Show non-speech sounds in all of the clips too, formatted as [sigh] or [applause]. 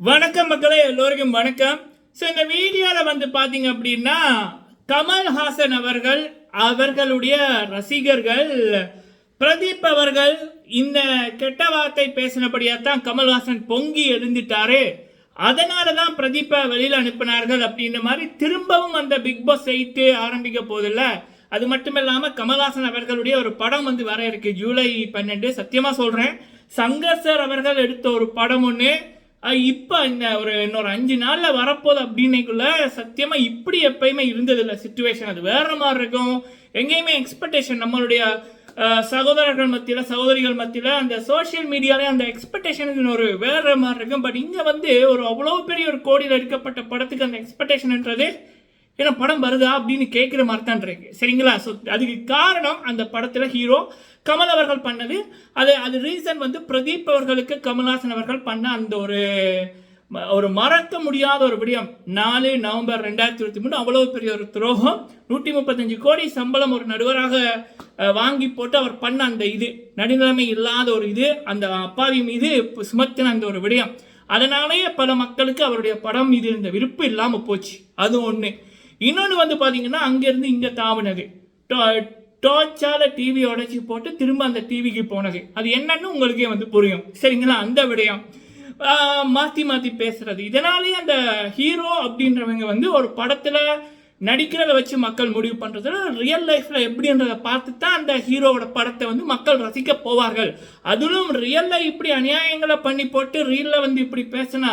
வணக்கம் மக்களே எல்லோருக்கும் வணக்கம். ஸோ இந்த வீடியோவில் வந்து பார்த்தீங்க அப்படின்னா கமல்ஹாசன் அவர்கள் அவர்களுடைய ரசிகர்கள் பிரதீப் அவர்கள் இந்த கெட்ட வார்த்தை பேசினபடியாக தான் கமல்ஹாசன் பொங்கி எழுந்துட்டாரு. அதனால தான் பிரதீப்பை வெளியில் அனுப்பினார்கள் அப்படின்ற மாதிரி திரும்பவும் அந்த பிக் பாஸ் எயிட்டு ஆரம்பிக்க போதில்ல. அது மட்டும் இல்லாமல் கமல்ஹாசன் அவர்களுடைய ஒரு படம் வந்து வர இருக்கு. ஜூலை பன்னெண்டு சத்தியமாக சொல்கிறேன் சங்கர் சார் அவர்கள் எடுத்த ஒரு படம் ஒன்று இப்போ இந்த ஒரு இன்னொரு அஞ்சு நாளில் வரப்போகுது அப்படின்னைக்குள்ள சத்தியமாக இப்படி எப்பயுமே இருந்ததில்லை சுச்சுவேஷன் அது வேற மாதிரி இருக்கும். எங்கேயுமே எக்ஸ்பெக்டேஷன் நம்மளுடைய சகோதரர்கள் மத்தியில் சகோதரிகள் மத்தியில் அந்த சோஷியல் மீடியாலே அந்த எக்ஸ்பெக்டேஷன் ஒரு வேற மாதிரி இருக்கும். பட் இங்கே வந்து ஒரு அவ்வளோ பெரிய ஒரு கோடியில் எடுக்கப்பட்ட படத்துக்கு அந்த எக்ஸ்பெக்டேஷன்ன்றது ஏன்னா படம் வருதா அப்படின்னு கேட்குற மாதிரி தான் இருக்கு. சரிங்களா? ஸோ அதுக்கு காரணம் அந்த படத்தில் ஹீரோ கமல் அவர்கள் பண்ணது. அது அது ரீசன் வந்து பிரதீப் அவர்களுக்கு கமல்ஹாசன் அவர்கள் பண்ண அந்த ஒரு ஒரு மறக்க முடியாத ஒரு விடயம். நாலு நவம்பர் ரெண்டாயிரத்தி இருபத்தி மூணு அவ்வளோ பெரிய ஒரு துரோகம். நூற்றி முப்பத்தஞ்சு கோடி சம்பளம் ஒரு நடுவராக வாங்கி போட்டு அவர் பண்ண அந்த இது. நடுநிலைமை இல்லாத ஒரு இது. அந்த அப்பாவி மீது சுமத்தின அந்த ஒரு விடயம். அதனாலேயே பல மக்களுக்கு அவருடைய படம் மீது இருந்த விருப்பு இல்லாமல் போச்சு. அது ஒன்று இன்னொன்று வந்து பார்த்தீங்கன்னா அங்கேருந்து இங்கே தாவினது டோர்ச்சால டிவி உடைச்சி போட்டு திரும்ப அந்த டிவிக்கு போனது அது என்னன்னு உங்களுக்கே வந்து புரியும். சரிங்களா? அந்த விடயம். மாற்றி மாற்றி பேசுறது. இதனாலேயே அந்த ஹீரோ அப்படின்றவங்க வந்து ஒரு படத்தில் நடிக்கிறத வச்சு மக்கள் முடிவு பண்ணுறதுல ரியல் லைஃப்பில் எப்படின்றத பார்த்து தான் அந்த ஹீரோவோட படத்தை வந்து மக்கள் ரசிக்க போவார்கள். அதிலும் ரியலில் இப்படி அநியாயங்களை பண்ணி போட்டு ரியலில் வந்து இப்படி பேசினா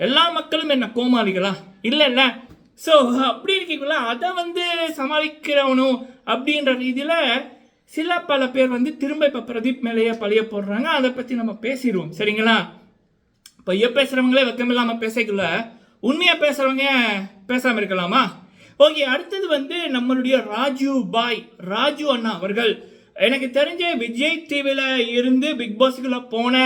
எல்லா மக்களும் என்ன கோமாளிகளா? இல்லை இல்லை. ஸோ அப்படி இருக்கக்குள்ள அதை வந்து சமாளிக்கிறவனும் அப்படின்ற ரீதியில் சில பல பேர் வந்து திரும்ப இப்போ பிரதீப் மேலேயே பழைய போடுறாங்க. அதை பற்றி நம்ம பேசிடுவோம். சரிங்களா? பொய்ய பேசுகிறவங்களே வெக்கமில்லாமல் பேசக்குள்ள உண்மையாக பேசுகிறவங்க பேசாமல் இருக்கலாமா? ஓகே அடுத்தது வந்து நம்மளுடைய ராஜு பாய் ராஜு அண்ணா அவர்கள். எனக்கு தெரிஞ்ச விஜய் டிவியில் இருந்து பிக் பாஸ்க்குள்ள போன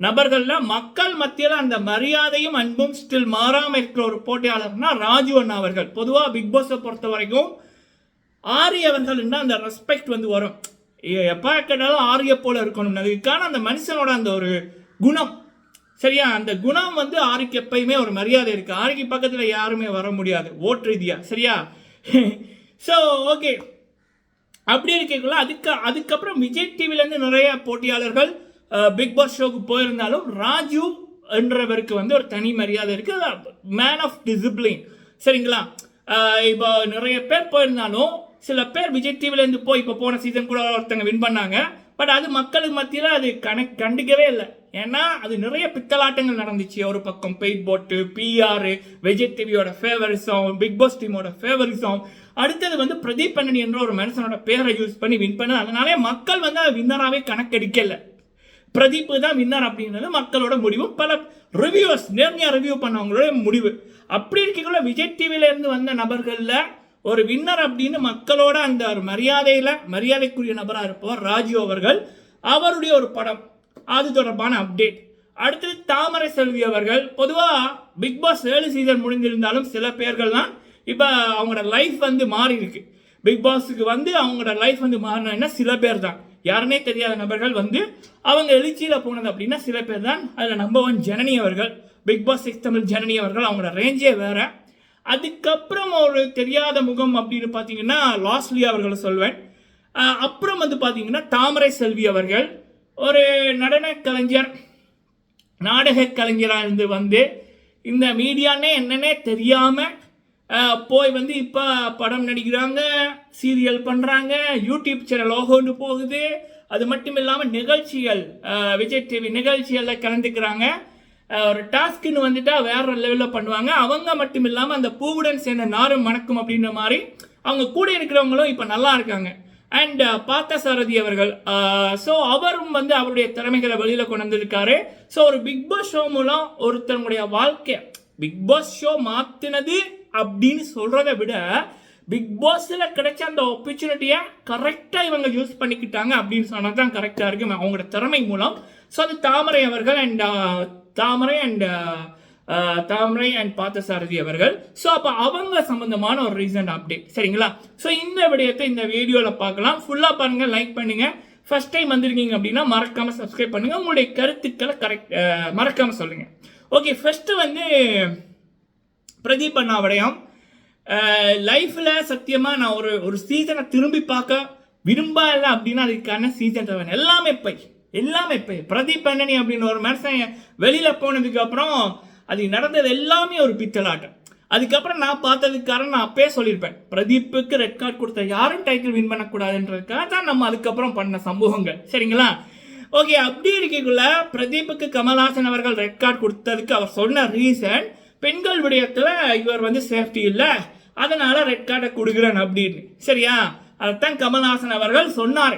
நபர்களில் மக்கள் மத்தியில் அந்த மரியாதையும் அன்பும் ஸ்டில் மாறாமல் இருக்கிற ஒரு போட்டியாளர்னா ராஜு அண்ணா அவர்கள். பொதுவாக பிக் பாஸை பொறுத்த வரைக்கும் ஆரிய அவர்கள்னா அந்த ரெஸ்பெக்ட் வந்து வரும். எப்போ கேட்டாலும் ஆரிய போல் இருக்கணும் அதுக்கான அந்த மனுஷனோட அந்த ஒரு குணம். சரியா? அந்த குணம் வந்து ஆரிக்கு எப்பயுமே ஒரு மரியாதை இருக்குது ஆரிக்கு பக்கத்தில் யாருமே வர முடியாது. ஓட்டு ரீதியாக சரியா? [laughs] ஸோ ஓகே அப்படி இருக்கக்குள்ள அதுக்கு அதுக்கப்புறம் விஜய் டிவிலேருந்து நிறைய போட்டியாளர்கள் பிக் பாஸ் ஷோக்கு போயிருந்தாலும் ராஜு என்றவருக்கு வந்து ஒரு தனி மரியாதை இருக்குது மேன் ஆஃப் டிசிப்ளின் சரிங்களா? இப்போ நிறைய பேர் போயிருந்தாலும் சில பேர் விஜய் டிவிலேருந்து போய் இப்போ போன சீசன் கூட ஒருத்தங்க வின் பண்ணாங்க. பட் அது மக்களுக்கு மத்தியில் அது கணக்கு கண்டுக்கவே இல்லை. ஏன்னா அது நிறைய பித்தலாட்டங்கள் நடந்துச்சு. ஒரு பக்கம் பெயிட் போட்டு பிஆர் விஜய் டிவியோட ஃபேவரிசம் பிக் பாஸ் டீமோட ஃபேவரிசம் அடுத்தது வந்து பிரதீப் பண்ணனி என்ற ஒரு மனுஷனோட பேரை யூஸ் பண்ணி வின் பண்ண அதனாலே மக்கள் வந்து அதை வின்னராகவே கணக்கெடுக்கலை. பிரதீப் தான் வின்னர் அப்படின்றது மக்களோட முடிவு பல ரிவ்யூவர்ஸ் நேர்மையாக ரிவ்யூ பண்ணவங்களோட முடிவு. அப்படி இருக்கக்குள்ள விஜய் டிவியிலேருந்து வந்த நபர்களில் ஒரு வின்னர் அப்படின்னு மக்களோட அந்த ஒரு மரியாதையில் மரியாதைக்குரிய நபராக இருப்பவர் ராஜு அவர்கள். அவருடைய ஒரு படம். அது தொடர்பான அப்டேட் அடுத்தது தாமரை செல்வி அவர்கள். பொதுவாக பிக் பாஸ் ஏழு சீசன் முடிந்திருந்தாலும் சில பேர்கள் தான் இப்போ அவங்களோட லைஃப் வந்து மாறி இருக்கு பிக் பாஸுக்கு வந்து அவங்களோட லைஃப் வந்து மாறினா சில பேர் தான். யாருமே தெரியாத நபர்கள் வந்து அவங்க எழுச்சியில் போனது அப்படின்னா சில பேர் தான் அதில் நம்பர் ஒன் ஜனனி அவர்கள் Bigg Boss six Tamil Janani அவர்கள் அவங்களோட ரேஞ்சே வேறு. அதுக்கப்புறம் ஒரு தெரியாத முகம் அப்படின்னு பார்த்தீங்கன்னா லாஸ்லி அவர்களை சொல்வேன். அப்புறம் வந்து பார்த்தீங்கன்னா தாமரை செல்வி அவர்கள் ஒரு நடன கலைஞர் நாடக கலைஞராக இருந்து வந்து இந்த மீடியானே என்னன்னே தெரியாமல் போய் வந்து இப்போ படம் நடிக்கிறாங்க சீரியல் பண்ணுறாங்க யூடியூப் சேனல் லோகோன்னு போகுது. அது மட்டும் இல்லாமல் நிகழ்ச்சிகள் விஜய் டிவி நிகழ்ச்சிகளில் கலந்துக்கிறாங்க. ஒரு டாஸ்க்குன்னு வந்துட்டா வேற லெவலில் பண்ணுவாங்க. அவங்க மட்டும் இல்லாமல் அந்த பூவுடன் சேர்ந்த நாரும் மணக்கும் அப்படின்ற மாதிரி அவங்க கூட இருக்கிறவங்களும் இப்போ நல்லா இருக்காங்க. அண்ட் பார்த்த சாரதி அவர்கள் ஸோ அவரும் வந்து அவருடைய திறமைகளை வெளியில் கொண்டு வந்திருக்காரு. ஸோ ஒரு பிக் பாஸ் ஷோ மூலம் ஒருத்தருடைய வாழ்க்கை பிக் பாஸ் ஷோ மாற்றினது அப்படின்னு சொல்கிறத விட பிக் பாஸில் கிடைச்ச அந்த ஆப்பர்ச்சுனிட்டியை கரெக்டாக இவங்க யூஸ் பண்ணிக்கிட்டாங்க அப்படின்னு சொன்னால் தான் கரெக்டாக இருக்கு. அவங்களோட திறமை மூலம். ஸோ அது தாமரை அவர்கள் and uh, Thamarai and uh, uh, Thamarai and Parthasarathy அவர்கள். ஸோ அப்போ அவங்க சம்மந்தமான ஒரு ரீசன்ட் அப்டேட் சரிங்களா? ஸோ இந்த விடயத்தை இந்த வீடியோவில் பார்க்கலாம். ஃபுல்லாக பாருங்கள் லைக் பண்ணுங்கள் ஃபஸ்ட் டைம் வந்திருக்கீங்க அப்படின்னா மறக்காமல் சப்ஸ்கிரைப் பண்ணுங்கள் உங்களுடைய கருத்துக்களை கரெக்ட் மறக்காமல் சொல்லுங்கள் ஓகே ஃபஸ்ட்டு வந்து பிரதீப் அண்ணாவுடையம் லைஃப்பில் சத்தியமாக நான் ஒரு ஒரு சீசனை திரும்பி பார்க்க விரும்பல அப்படின்னா அதுக்கான சீசன் செவன் எல்லாமே போய் எல்லாமே போய். பிரதீப் அண்ணனி அப்படின்னு ஒரு மனுஷன் வெளியில் போனதுக்கு அப்புறம் அது நடந்தது எல்லாமே ஒரு பித்தலாட்டம். அதுக்கப்புறம் நான் பார்த்ததுக்காரன் நான் அப்பயே சொல்லியிருப்பேன். பிரதீப்புக்கு ரெட் கார்டு கொடுத்த யாரும் டைட்டில் வின் பண்ணக்கூடாதுன்றதுக்காக தான் நம்ம அதுக்கப்புறம் பண்ண சம்பவங்கள். சரிங்களா? ஓகே அப்படி இருக்கக்குள்ள பிரதீப்புக்கு கமல்ஹாசன் அவர்கள் ரெட் கார்டு கொடுத்ததுக்கு அவர் சொன்ன ரீசன் பெண்கள் விடயத்தில் இவர் வந்து சேஃப்டி இல்லை. அதனால் ரெட் கார்டை கொடுக்குறேன் அப்படின்னு. சரியா? அதைத்தான் கமல்ஹாசன் அவர்கள் சொன்னார்.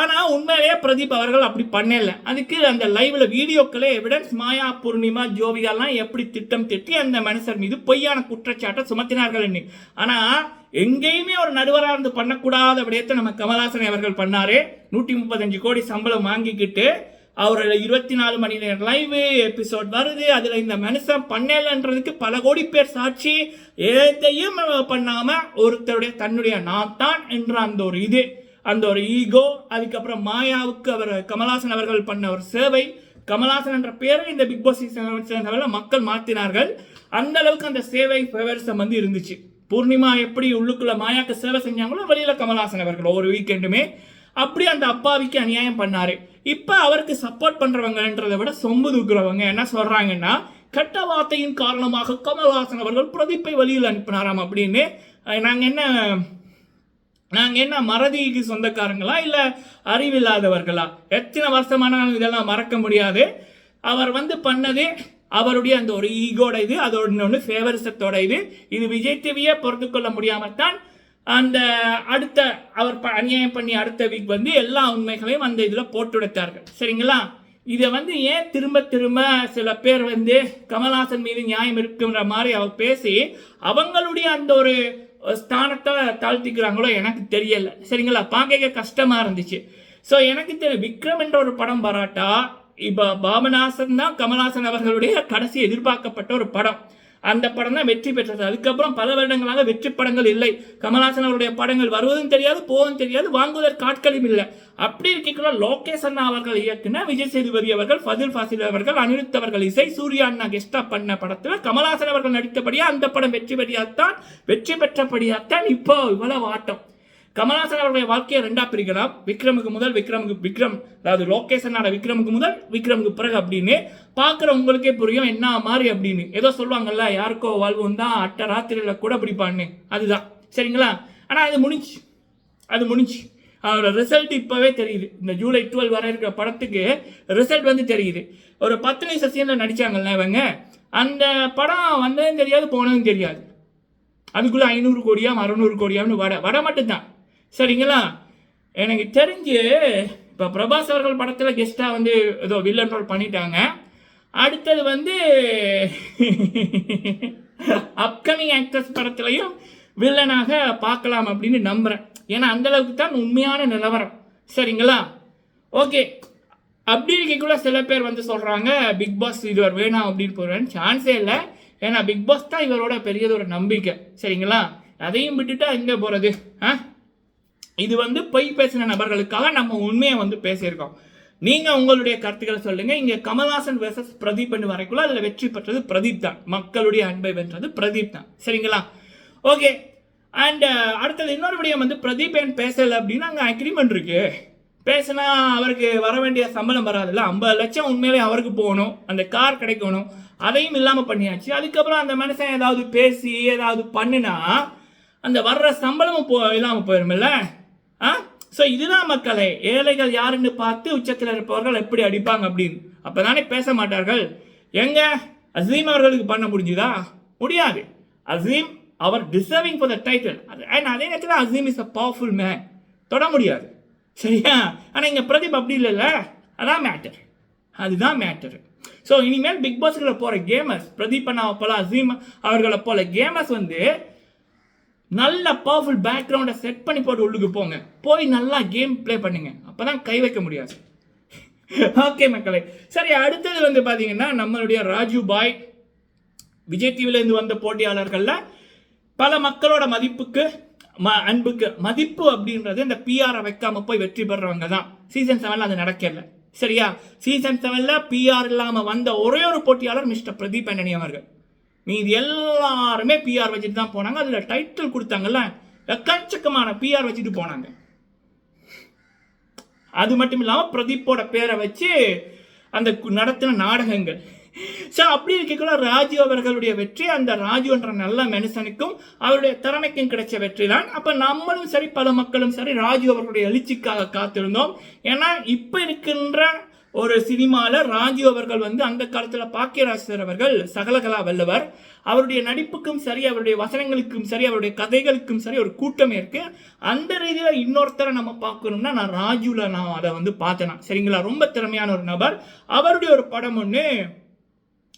ஆனால் உண்மையிலேயே பிரதீப் அவர்கள் அப்படி பண்ணல. அதுக்கு அந்த லைவில் வீடியோக்களே எவிடன்ஸ் மாயா பூர்ணிமா ஜோவிகாலாம் எப்படி திட்டம் திட்டி அந்த மனுஷர் மீது பொய்யான குற்றச்சாட்டை சுமத்தினார்கள் ஆனால் எங்கேயுமே ஒரு நடுவராக இருந்து பண்ணக்கூடாத விடயத்தை நம்ம கமல்ஹாசன் அவர்கள் பண்ணாரு. நூற்றி முப்பத்தஞ்சு கோடி சம்பளம் வாங்கிக்கிட்டு அவரோட இருபத்தி நாலு மணி நேரம் லைவ் எபிசோட் வருது. அதில் இந்த மனுஷன் பண்ணலன்றதுக்கு பல கோடி பேர் சாட்சி. எதையும் பண்ணாமல் ஒருத்தருடைய தன்னுடைய நான் தான் என்ற அந்த ஒரு இது அந்த ஒரு ஈகோ அதுக்கப்புறம் மாயாவுக்கு அவர் கமலாசன் அவர்கள் பண்ண ஒரு சேவை கமலாசன் என்ற பேரை இந்த பிக் பாஸ் சீசன் மக்கள் மாற்றினார்கள் அந்த அளவுக்கு அந்த சேவை ஃபேவரிசம் வந்து இருந்துச்சு. பூர்ணிமா எப்படி உள்ளுக்குள்ள மாயாக்கு சேவை செஞ்சாங்களோ வெளியில் கமலாசன் அவர்கள் ஒவ்வொரு வீக்கெண்டுமே அப்படி அந்த அப்பாவிக்கு அநியாயம் பண்ணார். இப்போ அவருக்கு சப்போர்ட் பண்ணுறவங்கன்றதை விட சொம்பு தூக்குறவங்க என்ன சொல்கிறாங்கன்னா கட்ட வார்த்தையின் காரணமாக கமல்ஹாசன் அவர்கள் பிரதீப்பை வெளியில் அனுப்பினாராம் அப்படின்னு. நாங்கள் என்ன நாங்கள் என்ன மறதிக்கு சொந்தக்காரங்களா இல்லை அறிவில்லாதவர்களா? எத்தனை வருஷமான இதெல்லாம் மறக்க முடியாது. அவர் வந்து பண்ணது அவருடைய அந்த ஒரு ஈகோட இது அதோட இன்னொன்று ஃபேவரிசத்தோட இது. இது விஜய் டிவியே பொறுத்து கொள்ள முடியாமல் தான் அந்த அடுத்த அவர் ப- அநியாயம் பண்ணி அடுத்த வீக் வந்து எல்லா உண்மைகளையும் அந்த இதில் போட்டு விடுத்தார்கள் சரிங்களா? இதை வந்து ஏன் திரும்ப திரும்ப சில பேர் வந்து கமல்ஹாசன் மீது நியாயம் இருக்குன்ற மாதிரி அவர் பேசி அவங்களுடைய அந்த ஒரு ஸ்தானத்தை தாழ்த்திக்கிறாங்களோ எனக்கு தெரியல. சரிங்களா? பார்க்க கஷ்டமாக இருந்துச்சு. ஸோ எனக்கு தெரியும் விக்ரம் என்ற ஒரு படம் பாராட்டா இப்போ பாபநாசன் தான் கமல்ஹாசன் அவர்களுடைய கடைசி எதிர்பார்க்கப்பட்ட ஒரு படம். அந்த படம் தான் வெற்றி பெற்றது. அதுக்கப்புறம் பல வருடங்களாக வெற்றி படங்கள் இல்லை. கமல்ஹாசன் அவருடைய படங்கள் வருவதும் தெரியாது போவதும் தெரியாது வாங்குவதற்கு ஆட்களும் இல்லை. அப்படி இருக்கிற லோகேஷ் அண்ணா அவர்கள் இயக்குன விஜய் சேதுபதி அவர்கள் ஃபதில் ஃபாசில் அவர்கள் அனிருத் அவர்கள் இசை சூர்யா அண்ணா கெஸ்டா பண்ண படத்தில் கமல்ஹாசன் அவர்கள் நடித்தபடியாக அந்த படம் வெற்றி பெறியாத்தான் வெற்றி பெற்றபடியாத்தான் இப்போ இவ்வளவு ஆட்டம். கமல்ஹாசன் அவருடைய வாழ்க்கையை ரெண்டா பிரிக்கலாம். விக்ரமுக்கு முதல் விக்ரமுக்கு விக்ரம் அதாவது லோகேஷனோட விக்ரமுக்கு முதல் விக்ரமுக்கு பிறகு அப்படின்னு. பார்க்குற உங்களுக்கே புரியும் என்ன மாதிரி அப்படின்னு. ஏதோ சொல்லுவாங்கல்ல யாருக்கோ வாழ்வு தான் அட்ட ராத்திரியில் கூட பிடிப்பான்னு. அதுதான். சரிங்களா? ஆனால் அது முடிஞ்சு. அது முடிஞ்சு. அவரோட ரிசல்ட் இப்போவே தெரியுது. இந்த ஜூலை டுவெல் வர இருக்கிற படத்துக்கு ரிசல்ட் வந்து தெரியுது. ஒரு பத்து நிமிஷம் சீனில் நடித்தாங்கல்ல இவங்க. அந்த படம் வந்ததும் தெரியாது போனதும் தெரியாது. அதுக்குள்ளே ஐநூறு கோடியா அறநூறு கோடியான்னு வட வட மட்டும்தான். சரிங்களா? எனக்கு தெரிஞ்சு இப்போ பிரபாஸ் அவர்கள் படத்தில் கெஸ்ட்டாக வந்து ஏதோ வில்லன் ரோல் பண்ணிட்டாங்க. அடுத்தது வந்து அப்கமிங் ஆக்டர்ஸ் படத்துலையும் வில்லனாக பார்க்கலாம் அப்படின்னு நம்புகிறேன் ஏன்னா அந்தளவுக்கு தான் உண்மையான நிலவரம். சரிங்களா? ஓகே அப்படி இருக்கக்குள்ள சில பேர் வந்து சொல்கிறாங்க பிக் பாஸ் இதுவர் வேணாம் அப்படின்னு போகிறேன் சான்ஸே இல்லை. ஏன்னா பிக் பாஸ் தான் இவரோட பெரியது ஒரு நம்பிக்கை. சரிங்களா? அதையும் விட்டுட்டா எங்கே போகிறது ஆ? இது வந்து பொய் பேசின நபர்களுக்காக நம்ம உண்மையை வந்து பேசியிருக்கோம். நீங்க உங்களுடைய கருத்துக்களை சொல்லுங்க. இங்க கமல்ஹாசன் வெர்சஸ் பிரதீப் வரைக்குள்ள அதுல வெற்றி பெற்றது பிரதீப் தான். மக்களுடைய அன்பை வென்றது பிரதீப் தான். சரிங்களா? ஓகே அண்ட் uh, அடுத்தது இன்னொரு விடயம் வந்து பிரதீப் ஏன் பேசல அப்படின்னா அங்கே அக்ரிமெண்ட் இருக்கு. பேசினா அவருக்கு வர வேண்டிய சம்பளம் வராதுல்ல. ஐம்பது லட்சம் உண்மையிலே அவருக்கு போகணும். அந்த கார் கிடைக்கணும். அதையும் இல்லாமல் பண்ணியாச்சு. அதுக்கப்புறம் அந்த மனுஷன் ஏதாவது பேசி ஏதாவது பண்ணுனா அந்த வர்ற சம்பளமும் போ இல்லாமல் போயிருமில்ல. ஆ? ஸோ இதுதான் மக்களை. ஏழைகள் யாருன்னு பார்த்து உச்சத்தில் இருப்பவர்கள் எப்படி அடிப்பாங்க அப்படின்னு. அப்போ தானே பேச மாட்டார்கள். எங்க? அசீம் அவர்களுக்கு பண்ண முடிஞ்சுதா? முடியாது. அசீம் அவர் deserving for the title and அதே நேரத்தில் Azeem is a powerful man தொட முடியாது. சரியா? ஆனால் இங்கே பிரதீப் அப்படி இல்லைல்ல. அதான் மேட்டர் அதுதான் மேட்டர் ஸோ இனிமேல் பிக் பாஸ்களை போகிற கேமர்ஸ் பிரதீப் அண்ணாவை போல அசீம் அவர்களை போல கேமர்ஸ் வந்து நல்ல பவர்ஃபுல் பேக்ரவுண்டை செட் பண்ணி போட்டு உள்ளுக்கு போங்க. போய் நல்லா கேம் ப்ளே பண்ணுங்க. அப்பதான் கை வைக்க முடியாது. ஓகே மக்களே. சரி அடுத்தது வந்து பார்த்தீங்கன்னா நம்மளுடைய ராஜு பாய். விஜய் டிவிலேருந்து வந்த போட்டியாளர்களில் பல மக்களோட மதிப்புக்கு ம அன்புக்கு மதிப்பு அப்படின்றது இந்த பிஆரை வைக்காமல் போய் வெற்றி பெறவங்க தான். சீசன் செவனில் அது நடக்கல. சரியா? சீசன் செவனில் பிஆர் இல்லாமல் வந்த ஒரே ஒரு போட்டியாளர் மிஸ்டர் பிரதீப் ஆண்டனி அவர்கள் மீதி எல்லாருமே பிஆர் வச்சுட்டு தான் போனாங்க. அதில் டைட்டில் கொடுத்தாங்கல்ல எக்கச்சக்கமான பிஆர் வச்சுட்டு போனாங்க. அது மட்டும் இல்லாமல் பிரதீப்போட பேரை வச்சு அந்த கு- நடத்தின நாடகங்கள். ஸோ அப்படி இருக்கக்குள்ள ராஜு அவர்களுடைய வெற்றி அந்த ராஜுன்ற நல்ல மனுஷனுக்கும் அவருடைய திறமைக்கும் கிடைச்ச வெற்றி தான். அப்போ நம்மளும் சரி பல மக்களும் சரி ராஜு அவர்களுடைய எழுச்சிக்காக காத்திருந்தோம். ஏன்னா இப்போ இருக்கின்ற ஒரு சினிமாவில் ராஜு அவர்கள் வந்து அந்த காலத்தில் பாக்கியராஜர் அவர்கள் சகலகலா வல்லவர் அவருடைய நடிப்புக்கும் சரி அவருடைய வசனங்களுக்கும் சரி அவருடைய கதைகளுக்கும் சரி ஒரு கூட்டம் இருக்கு. அந்த ரீதியில் இன்னொருத்தரை நம்ம பார்க்கணும்னா நான் ராஜுவில் நான் அதை வந்து பார்த்தேனா. சரிங்களா? ரொம்ப திறமையான ஒரு நபர். அவருடைய ஒரு படம் ஒன்று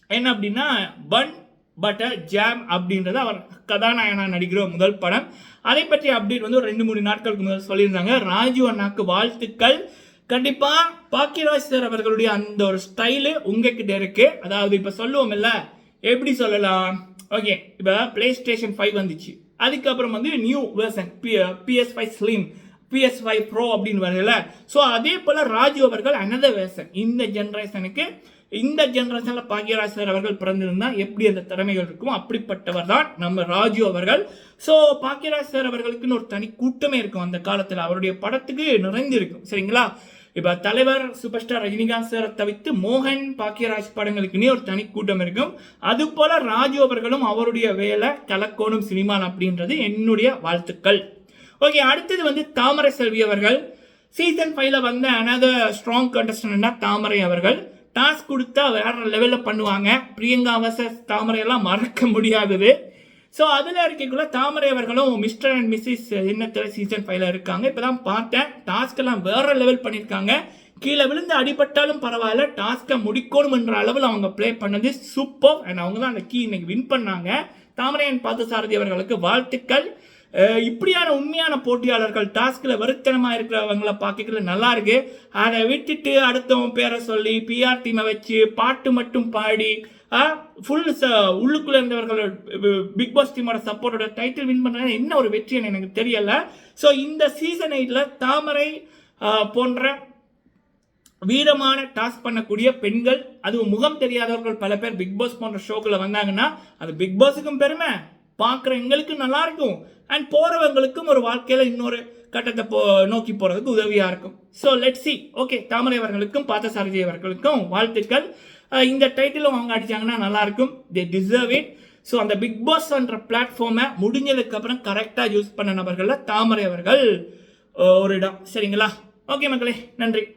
என்ன அப்படின்னா பன் பட்டர் ஜாம் அப்படின்றது அவர் கதாநாயகனாக நடிக்கிற முதல் படம். அதை பற்றி அப்டேட் வந்து ஒரு ரெண்டு மூணு நாட்களுக்கு முதல் சொல்லியிருந்தாங்க. ராஜு அண்ணாக்கு வாழ்த்துக்கள். கண்டிப்பாக பாக்கியராஜ் சார் அவர்களுடைய அந்த ஒரு ஸ்டைலு உங்ககிட்ட இருக்கு. அதாவது இப்போ சொல்லுவோம்ல எப்படி சொல்லலாம்? ஓகே இப்போ பிளே ஸ்டேஷன் ஃபைவ் வந்துச்சு. அதுக்கப்புறம் வந்து new version PS five slim PS five pro அப்படின்னு வருதுல்ல ஸோ அதே போல் ராஜு அவர்கள் அனதர் வெர்சன் இந்த ஜென்ரேஷனுக்கு இந்த ஜென்ரேஷனில் பாக்யராஜ் சார் அவர்கள் பிறந்திருந்தால் எப்படி அந்த திறமைகள் இருக்குமோ அப்படிப்பட்டவர் தான் நம்ம ராஜு அவர்கள். ஸோ பாக்யராஜ் சார் அவர்களுக்குன்னு ஒரு தனி கூட்டமே இருக்கும் அந்த காலத்தில். அவருடைய படத்துக்கு நிறைந்திருக்கும். சரிங்களா? இப்போ தலைவர் சூப்பர் ஸ்டார் ரஜினிகாந்த் சார் தவிர்த்து மோகன் பாக்கியராஜ் படங்களுக்குன்னே ஒரு தனி கூட்டம் இருக்கும். அது போல ராஜு அவர்களும் அவருடைய வேலை கலக்கோணும் சினிமான் அப்படின்றது என்னுடைய வாழ்த்துக்கள். ஓகே அடுத்தது வந்து தாமரை செல்வி அவர்கள். சீசன் ஃபைவ்ல வந்த அனதர் ஸ்ட்ராங் கண்டஸ்டன்ட்னா தாமரை அவர்கள். டாஸ்க் கொடுத்தா வேற லெவலில் பண்ணுவாங்க. பிரியங்கா வர்சஸ் தாமரையெல்லாம் மறக்க முடியாதது. ஸோ அதில் இருக்கக்குள்ள தாமரை அவர்களும் மிஸ்டர் அண்ட் மிஸ்ஸஸ் இன்னத்தில் சீசன் ஃபைவ்ல இருக்காங்க. இப்போ தான் பார்த்தேன் டாஸ்க்கெல்லாம் வேற லெவல் பண்ணியிருக்காங்க. கீழே விழுந்து அடிபட்டாலும் பரவாயில்ல. டாஸ்க்கை முடிக்கணும் என்ற அளவில் அவங்க ப்ளே பண்ணது சூப்பர் அண்ட் அவங்க தான் அந்த கீ இன்னைக்கு வின் பண்ணாங்க. தாமரையன் பார்த்தசாரதி அவர்களுக்கு வாழ்த்துக்கள். இப்படியான உண்மையான போட்டியாளர்கள் டாஸ்கில் வருத்தனமாக இருக்கிறவங்கள பார்க்கல நல்லா இருக்கு. அதை விட்டுட்டு அடுத்தவன் பேரை சொல்லி பிஆர் டீமை வச்சு பாட்டு மட்டும் பாடி ஃபுல் ச உள்ளுக்குள்ள இருந்தவர்கள் பிக் பாஸ் டீமோட சப்போர்ட்டோட டைட்டில் வின் பண்ணுறது என்ன ஒரு வெற்றின்னு எனக்கு தெரியலை. ஸோ இந்த சீசன் எயிட்டில் தாமரை போன்ற வீரமான டாஸ்க் பண்ணக்கூடிய பெண்கள் அதுவும் முகம் தெரியாதவர்கள் பல பேர் பிக் பாஸ் போன்ற ஷோக்கில் வந்தாங்கன்னா அது பிக் பாஸுக்கும் பெருமை. பார்க்குற எங்களுக்கும் நல்லா இருக்கும். அண்ட் போகிறவங்களுக்கும் ஒரு வாழ்க்கையில் இன்னொரு கட்டத்தை போ நோக்கி போகிறதுக்கு உதவியாக இருக்கும். So let see okay Thamarai அவர்களுக்கும் பார்த்தசாரதி அவர்களுக்கும் வாழ்த்துக்கள். இந்த டைட்டிலும் அவங்க அடித்தாங்கன்னா நல்லாயிருக்கும். தே டிசர்வ் இட் ஸோ அந்த பிக் பாஸ்ன்ற பிளாட்ஃபார்மை முடிஞ்சதுக்கு அப்புறம் கரெக்டாக யூஸ் பண்ண நபர்களில் தாமரை அவர்கள். ஒரு இடம். சரிங்களா? ஓகே மக்களே. நன்றி.